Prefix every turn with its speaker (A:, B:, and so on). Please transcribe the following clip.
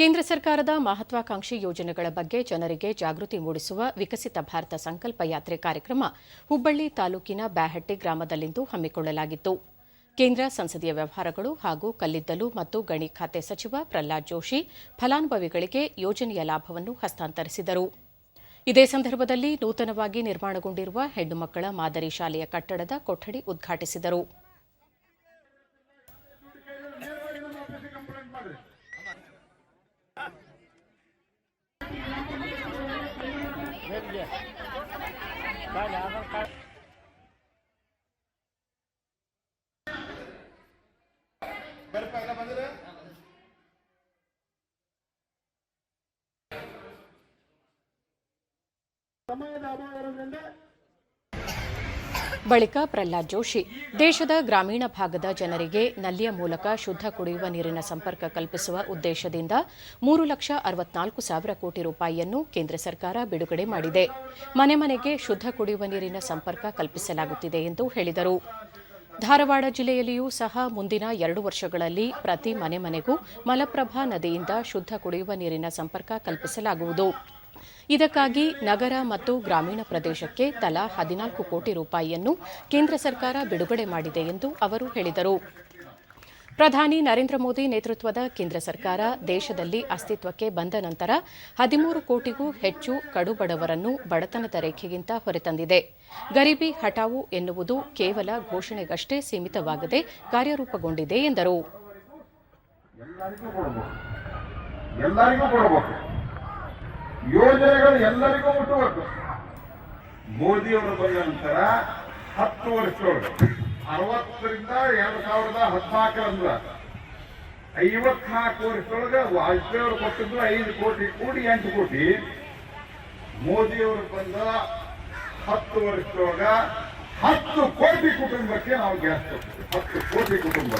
A: ಕೇಂದ್ರ ಸರ್ಕಾರದ ಮಹತ್ವಾಕಾಂಕ್ಷಿ ಯೋಜನೆಗಳ ಬಗ್ಗೆ ಜನರಿಗೆ ಜಾಗೃತಿ ಮೂಡಿಸುವ ವಿಕಸಿತ ಭಾರತ ಸಂಕಲ್ಪ ಯಾತ್ರೆ ಕಾರ್ಯಕ್ರಮ ಹುಬ್ಬಳ್ಳಿ ತಾಲೂಕಿನ ಬ್ಯಾಹಟ್ಟಿ ಗ್ರಾಮದಲ್ಲಿಂದು ಹಮ್ಮಿಕೊಳ್ಳಲಾಗಿತ್ತು. ಕೇಂದ್ರ ಸಂಸದೀಯ ವ್ಯವಹಾರಗಳು ಹಾಗೂ ಕಲ್ಲಿದ್ದಲು ಮತ್ತು ಗಣಿ ಖಾತೆ ಸಚಿವ ಪ್ರಹ್ಲಾದ್ ಜೋಶಿ ಫಲಾನುಭವಿಗಳಿಗೆ ಯೋಜನೆಯ ಲಾಭವನ್ನು ಹಸ್ತಾಂತರಿಸಿದರು. ಇದೇ ಸಂದರ್ಭದಲ್ಲಿ ನೂತನವಾಗಿ ನಿರ್ಮಾಣಗೊಂಡಿರುವ ಹೆಣ್ಣು ಮಕ್ಕಳ ಮಾದರಿ ಶಾಲೆಯ ಕಟ್ಟಡದ ಕೊಠಡಿ ಉದ್ಘಾಟಿಸಿದರು.
B: ಸಮಯದ ಅಭಾವ ಇರೋದ್ರಿಂದ
A: ಬಳಿಕ ಪ್ರಹ್ಲಾದ್ ಜೋಶಿ, ದೇಶದ ಗ್ರಾಮೀಣ ಭಾಗದ ಜನರಿಗೆ ನಲ್ಲಿಯ ಮೂಲಕ ಶುದ್ಧ ಕುಡಿಯುವ ನೀರಿನ ಸಂಪರ್ಕ ಕಲ್ಪಿಸುವ ಉದ್ದೇಶದಿಂದ ಮೂರು ಲಕ್ಷ ಅರವತ್ನಾಲ್ಕು ಸಾವಿರ ಕೋಟಿ ರೂಪಾಯಿಯನ್ನು ಕೇಂದ್ರ ಸರ್ಕಾರ ಬಿಡುಗಡೆ ಮಾಡಿದೆ. ಮನೆ ಮನೆಗೆ ಶುದ್ಧ ಕುಡಿಯುವ ನೀರಿನ ಸಂಪರ್ಕ ಕಲ್ಪಿಸಲಾಗುತ್ತಿದೆ ಎಂದು ಹೇಳಿದರು. ಧಾರವಾಡ ಜಿಲ್ಲೆಯಲ್ಲಿಯೂ ಸಹ ಮುಂದಿನ ಎರಡು ವರ್ಷಗಳಲ್ಲಿ ಪ್ರತಿ ಮನೆ ಮನೆಗೂ ಮಲಪ್ರಭಾ ನದಿಯಿಂದ ಶುದ್ಧ ಕುಡಿಯುವ ನೀರಿನ ಸಂಪರ್ಕ ಕಲ್ಪಿಸಲಾಗುವುದು. ಇದಕ್ಕಾಗಿ ನಗರ ಮತ್ತು ಗ್ರಾಮೀಣ ಪ್ರದೇಶಕ್ಕೆ ತಲಾ ಹದಿನಾಲ್ಕು ಕೋಟಿ ರೂಪಾಯಿಯನ್ನು ಕೇಂದ್ರ ಸರ್ಕಾರ ಬಿಡುಗಡೆ ಮಾಡಿದೆ ಎಂದು ಅವರು ಹೇಳಿದರು. ಪ್ರಧಾನಿ ನರೇಂದ್ರ ಮೋದಿ ನೇತೃತ್ವದ ಕೇಂದ್ರ ಸರ್ಕಾರ ದೇಶದಲ್ಲಿ ಅಸ್ತಿತ್ವಕ್ಕೆ ಬಂದ ನಂತರ ಹದಿಮೂರು ಕೋಟಿಗೂ ಹೆಚ್ಚು ಕಡುಬಡವರನ್ನು ಬಡತನದ ರೇಖೆಗಿಂತ ಹೊರತಂದಿದೆ. ಗರೀಬಿ ಹಠಾವು ಎನ್ನುವುದು ಕೇವಲ ಘೋಷಣೆಗಷ್ಟೇ ಸೀಮಿತವಾಗದೆ ಕಾರ್ಯರೂಪಗೊಂಡಿದೆ ಎಂದರು
B: ಎಲ್ಲರಿಗೂ ಕೊಡಬಹುದು ಎಲ್ಲರಿಗೂ ಕೊಡಬೇಕು ಯೋಜನೆಗಳು ಎಲ್ಲರಿಗೂ ಮುಟ್ಟಬೇಕು ಮೋದಿಯವರು ಬಂದ ನಂತರ ಹತ್ತು ವರ್ಷದೊಳಗೆ, ಅರವತ್ತರಿಂದ ಎರಡು ಸಾವಿರದ ಹದಿನಾಲ್ಕರಂದ್ರ ಐವತ್ನಾಲ್ಕು ವರ್ಷದೊಳಗೆ ವಾಜಪೇಯಿ ಅವರು ಕೊಟ್ಟಿದ್ದು ಐದು ಕೋಟಿ ಕೂಡಿ ಎಂಟು ಕೋಟಿ. ಮೋದಿಯವರು ಬಂದ ಹತ್ತು ವರ್ಷದೊಳಗ ಹತ್ತು ಕೋಟಿ ಕುಟುಂಬಕ್ಕೆ ನಾವು ಗ್ಯಾಸ್ ಕೊಡ್ತೀವಿ ಹತ್ತು ಕೋಟಿ ಕುಟುಂಬಕ್ಕೆ